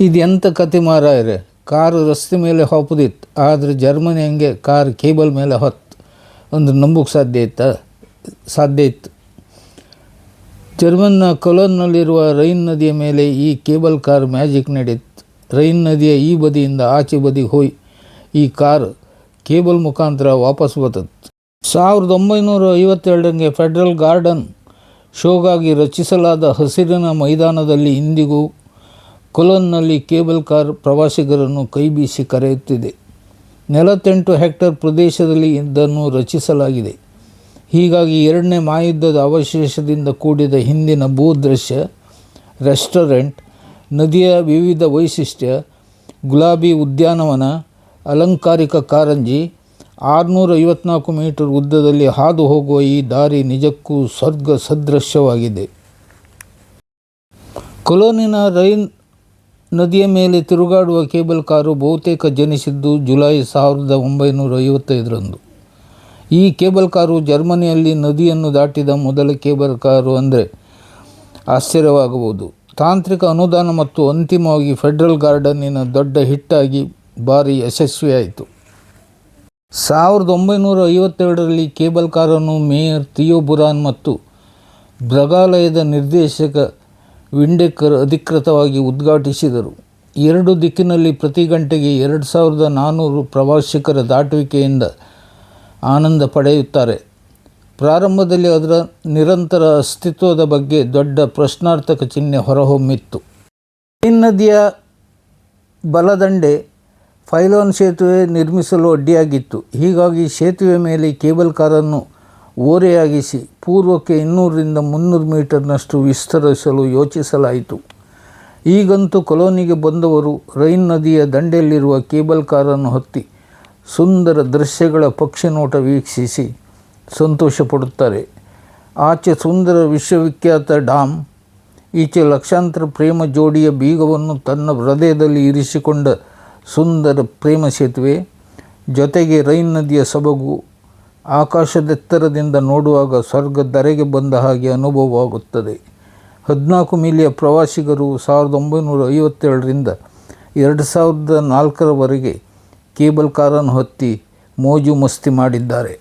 ಇದೆಂಥ ಕತೆ ಮಾರಾಯರೆ? ಕಾರು ರಸ್ತೆ ಮೇಲೆ ಹೊಪ್ಪದಿತ್ತು. ಆದರೆ ಜರ್ಮನಿ ಹಂಗೆ ಕಾರ್ ಕೇಬಲ್ ಮೇಲೆ ಹೊತ್ತು. ಅಂದ್ರೆ ನಂಬಕ್ಕೆ ಸಾಧ್ಯ ಇತ್ತಾ? ಸಾಧ್ಯ ಇತ್ತು. ಜರ್ಮನ್ನ ಕೊಲೋನ್ನಲ್ಲಿರುವ ರೈನ್ ನದಿಯ ಮೇಲೆ ಈ ಕೇಬಲ್ ಕಾರ್ ಮ್ಯಾಜಿಕ್ ನಡೀತು. ರೈನ್ ನದಿಯ ಈ ಬದಿಯಿಂದ ಆಚೆ ಬದಿ ಹೋಯ್. ಈ ಕಾರ್ ಕೇಬಲ್ ಮುಖಾಂತರ ವಾಪಸ್ ಬರ್ತದೆ ಸಾವಿರದ ಒಂಬೈನೂರ ಐವತ್ತೆರಡಂಗೆ ಫೆಡರಲ್ ಗಾರ್ಡನ್ ಶೋಗಾಗಿ ರಚಿಸಲಾದ ಹಸಿರಿನ ಮೈದಾನದಲ್ಲಿ ಇಂದಿಗೂ ಕೊಲನ್ನಲ್ಲಿ ಕೇಬಲ್ ಕಾರ್ ಪ್ರವಾಸಿಗರನ್ನು ಕೈಬೀಸಿ ಕರೆಯುತ್ತಿದೆ. ನಲವತ್ತೆಂಟು ಹೆಕ್ಟೇರ್ ಪ್ರದೇಶದಲ್ಲಿ ಇದನ್ನು ರಚಿಸಲಾಗಿದೆ. ಹೀಗಾಗಿ ಎರಡನೇ ಮಹಾಯುದ್ಧದ ಅವಶೇಷದಿಂದ ಕೂಡಿದ ಹಿಂದಿನ ಭೂದೃಶ್ಯ, ರೆಸ್ಟೋರೆಂಟ್, ನದಿಯ ವಿವಿಧ ವೈಶಿಷ್ಟ್ಯ, ಗುಲಾಬಿ ಉದ್ಯಾನವನ, ಅಲಂಕಾರಿಕ ಕಾರಂಜಿ, ಆರುನೂರ ಐವತ್ನಾಲ್ಕು ಮೀಟರ್ ಉದ್ದದಲ್ಲಿ ಹಾದು ಹೋಗುವ ಈ ದಾರಿ ನಿಜಕ್ಕೂ ಸ್ವರ್ಗ ಸದೃಶ್ಯವಾಗಿದೆ ಕೊಲೋನಿನ ರೈನ್ ನದಿಯ ಮೇಲೆ ತಿರುಗಾಡುವ ಕೇಬಲ್ ಕಾರು ಬಹುತೇಕ ಜನಿಸಿದ್ದು ಜುಲೈ ಸಾವಿರದ ಒಂಬೈನೂರ ಐವತ್ತೈದರಂದು. ಈ ಕೇಬಲ್ ಕಾರು ಜರ್ಮನಿಯಲ್ಲಿ ನದಿಯನ್ನು ದಾಟಿದ ಮೊದಲ ಕೇಬಲ್ ಕಾರು ಅಂದರೆ ಆಶ್ಚರ್ಯವಾಗಬಹುದು. ತಾಂತ್ರಿಕ ಅನುದಾನ ಮತ್ತು ಅಂತಿಮವಾಗಿ ಫೆಡರಲ್ ಗಾರ್ಡನ್ನಿನ ದೊಡ್ಡ ಹಿಟ್ಟಾಗಿ ಭಾರಿ ಯಶಸ್ವಿಯಾಯಿತು. ಸಾವಿರದ ಒಂಬೈನೂರ ಐವತ್ತೆರಡರಲ್ಲಿ ಕೇಬಲ್ ಕಾರನ್ನು ಮೇಯರ್ ಥಿಯೋ ಬುರಾನ್ ಮತ್ತು ಮೃಗಾಲಯದ ನಿರ್ದೇಶಕ ವಿಂಡೇಕರ್ ಅಧಿಕೃತವಾಗಿ ಉದ್ಘಾಟಿಸಿದರು. ಎರಡು ದಿಕ್ಕಿನಲ್ಲಿ ಪ್ರತಿ ಗಂಟೆಗೆ ಎರಡು ಸಾವಿರದ ನಾನ್ನೂರು ಪ್ರವಾಸಿಗರ ದಾಟುವಿಕೆಯಿಂದ ಆನಂದ ಪಡೆಯುತ್ತಾರೆ. ಪ್ರಾರಂಭದಲ್ಲಿ ಅದರ ನಿರಂತರ ಅಸ್ತಿತ್ವದ ಬಗ್ಗೆ ದೊಡ್ಡ ಪ್ರಶ್ನಾರ್ಥಕ ಚಿಹ್ನೆ ಹೊರಹೊಮ್ಮಿತ್ತು. ಈ ನದಿಯ ಬಲದಂಡೆ ಫೈಲೋನ್ ಸೇತುವೆ ನಿರ್ಮಿಸಲು ಅಡ್ಡಿಯಾಗಿತ್ತು. ಹೀಗಾಗಿ ಸೇತುವೆ ಮೇಲೆ ಕೇಬಲ್ ಕಾರನ್ನು ಓರೆಯಾಗಿಸಿ ಪೂರ್ವಕ್ಕೆ ಇನ್ನೂರರಿಂದ ಮುನ್ನೂರು ಮೀಟರ್ನಷ್ಟು ವಿಸ್ತರಿಸಲು ಯೋಚಿಸಲಾಯಿತು. ಈಗಂತೂ ಕೊಲೋನಿಗೆ ಬಂದವರು ರೈನ್ ನದಿಯ ದಂಡೆಯಲ್ಲಿರುವ ಕೇಬಲ್ ಕಾರನ್ನು ಹತ್ತಿ ಸುಂದರ ದೃಶ್ಯಗಳ ಪಕ್ಷಿ ನೋಟ ವೀಕ್ಷಿಸಿ ಸಂತೋಷಪಡುತ್ತಾರೆ. ಆಚೆ ಸುಂದರ ವಿಶ್ವವಿಖ್ಯಾತ ಡಾಮ್, ಈಚೆ ಲಕ್ಷಾಂತರ ಪ್ರೇಮ ಜೋಡಿಯ ಬೀಗವನ್ನು ತನ್ನ ಹೃದಯದಲ್ಲಿ ಇರಿಸಿಕೊಂಡ ಸುಂದರ ಪ್ರೇಮ ಸೇತುವೆ, ಜೊತೆಗೆ ರೈನ್ ನದಿಯ ಸೊಬಗು ಆಕಾಶದೆತ್ತರದಿಂದ ನೋಡುವಾಗ ಸ್ವರ್ಗ ಧರೆಗೆ ಬಂದ ಹಾಗೆ ಅನುಭವವಾಗುತ್ತದೆ. ಹದಿನಾಲ್ಕು ಮಿಲಿಯ ಪ್ರವಾಸಿಗರು ಸಾವಿರದ ಒಂಬೈನೂರ ಐವತ್ತೆರಡರಿಂದ ಎರಡು ಸಾವಿರದ ನಾಲ್ಕರವರೆಗೆ ಕೇಬಲ್ ಕಾರನ್ನು ಹತ್ತಿ ಮೋಜು ಮಸ್ತಿ ಮಾಡಿದ್ದಾರೆ.